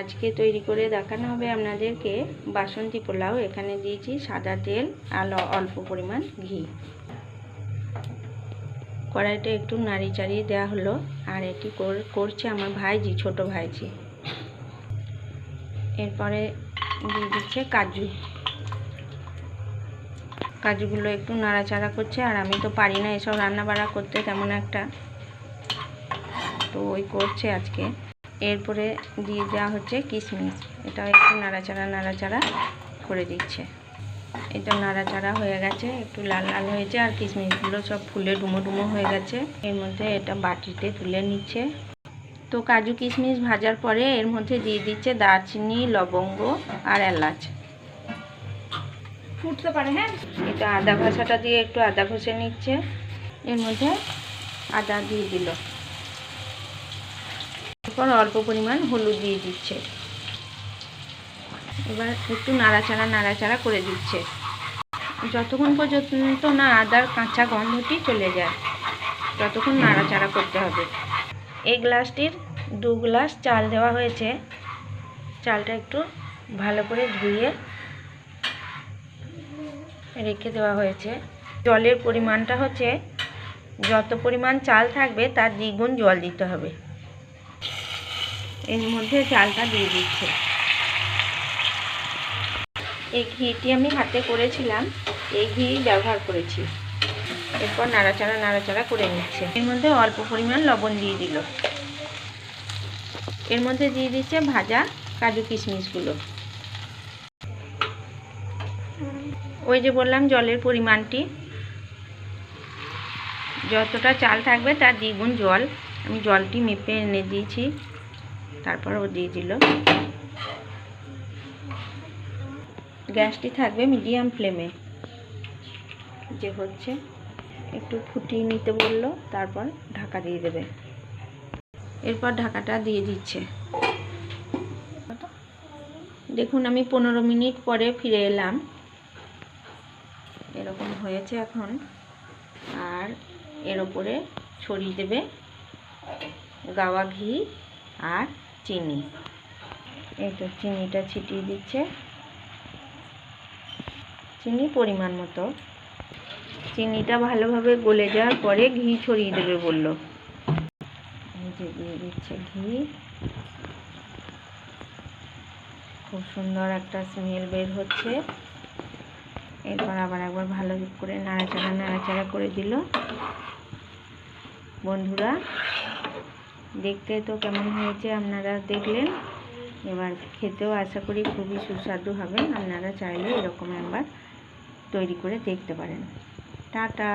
আজকে তৈরি করে দেখানো হবে আপনাদেরকে বাসন্তী পোলাও। এখানে দিয়েছি সাদা তেল আর অল্প পরিমাণ ঘি। কড়াইটা একটু নাড়ি চাড়িয়ে দেওয়া হলো। আর এটি কর- করছে আমার ভাইজি, ছোট ভাইজি। এরপরে দিয়ে দিচ্ছে কাজু। কাজুগুলো একটু নাড়াচাড়া করছে, আর আমি তো পারি না এসব রান্না বাড়া করতে, তেমন একটা। তো ওই করছে আজকে। এরপরে দিয়ে দেওয়া হচ্ছে কিশমিশ। এটা একটু নাড়াচাড়া নাড়াচাড়া করে দিচ্ছে। এটা নাড়াচাড়া হয়ে গেছে একটু লাল লাল হয়েছে আর কিশমিশগুলো সব ফুলে ডুমো ডুমো হয়ে গেছে। এর মধ্যে এটা বাটিতে তুলে নিচ্ছে। তো কাজু কিশমিশ ভাজার পরে এর মধ্যে দিয়ে দিচ্ছে দারচিনি লবঙ্গ আর এলাচ। ফুটতে পারে হ্যাঁ? এটা আদা ঘষাটা দিয়ে একটু আদা ঘষে নিচ্ছে। এর মধ্যে আদা দিয়ে দিল। এরপর অল্প পরিমাণ হলুদ দিয়ে দিচ্ছে। এবার একটু নাড়াচাড়া নাড়াচাড়া করে দিচ্ছে। যতক্ষণ পর্যন্ত না আদার কাঁচা গন্ধটি চলে যায়, ততক্ষণ নাড়াচাড়া করতে হবে। এই গ্লাসটির দু গ্লাস চাল দেওয়া হয়েছে। চালটা একটু ভালো করে ধুয়ে রেখে দেওয়া হয়েছে। জলের পরিমাণটা হচ্ছে, যত পরিমাণ চাল থাকবে তার দ্বিগুণ জল দিতে হবে। এর মধ্যে চালটা দিয়ে দিচ্ছে। এই ঘিটি আমি হাতে করেছিলাম, এই ঘি ব্যবহার করেছি। এরপর নাড়াচাড়া নাড়াচাড়া করে নিচ্ছে। এর মধ্যে অল্প পরিমাণ লবণ দিয়ে দিল। এর মধ্যে দিয়ে দিচ্ছে ভাজা কাজু কিশমিশগুলো। ওই যে বললাম জলের পরিমাণটি। যতটা চাল থাকবে তার দ্বিগুণ জল। আমি জলটি মেপে এনে দিয়েছি। তারপর ও দিয়ে দিল। গ্যাসটি থাকবে মিডিয়াম ফ্লেমে। যে হচ্ছে, একটু ফুটিয়ে নিতে বলল, তারপর ঢাকা দিয়ে দেবে। এরপর ঢাকাটা দিয়ে দিচ্ছে। দেখুন, আমি পনেরো মিনিট পরে ফিরে এলাম। এরকম হয়েছে এখন। আর এর ওপরে ছড়িয়ে দেবে গাওয়া ঘি আর চিনি। এই তো চিনিটা ছিটিয়ে দিচ্ছে। চিনি পরিমাণ মতো। চিনিটা ভালোভাবে গলে যাওয়ার পরে ঘি ছড়িয়ে দেবে বলল। যে দিয়ে দিচ্ছে ঘি। খুব সুন্দর একটা স্মেল বের হচ্ছে। এরপর আবার একবার ভালো করে নাড়াচাড়া নাড়াচাড়া করে দিল। বন্ধুরা দেখতে তো কেমন হয়েছে আপনারা দেখলেন। এবার খেতেও আশা করি খুবই সুস্বাদু হবে। আপনারা চাইলে এরকম একবার তৈরি করে দেখতে পারেন। টাটা!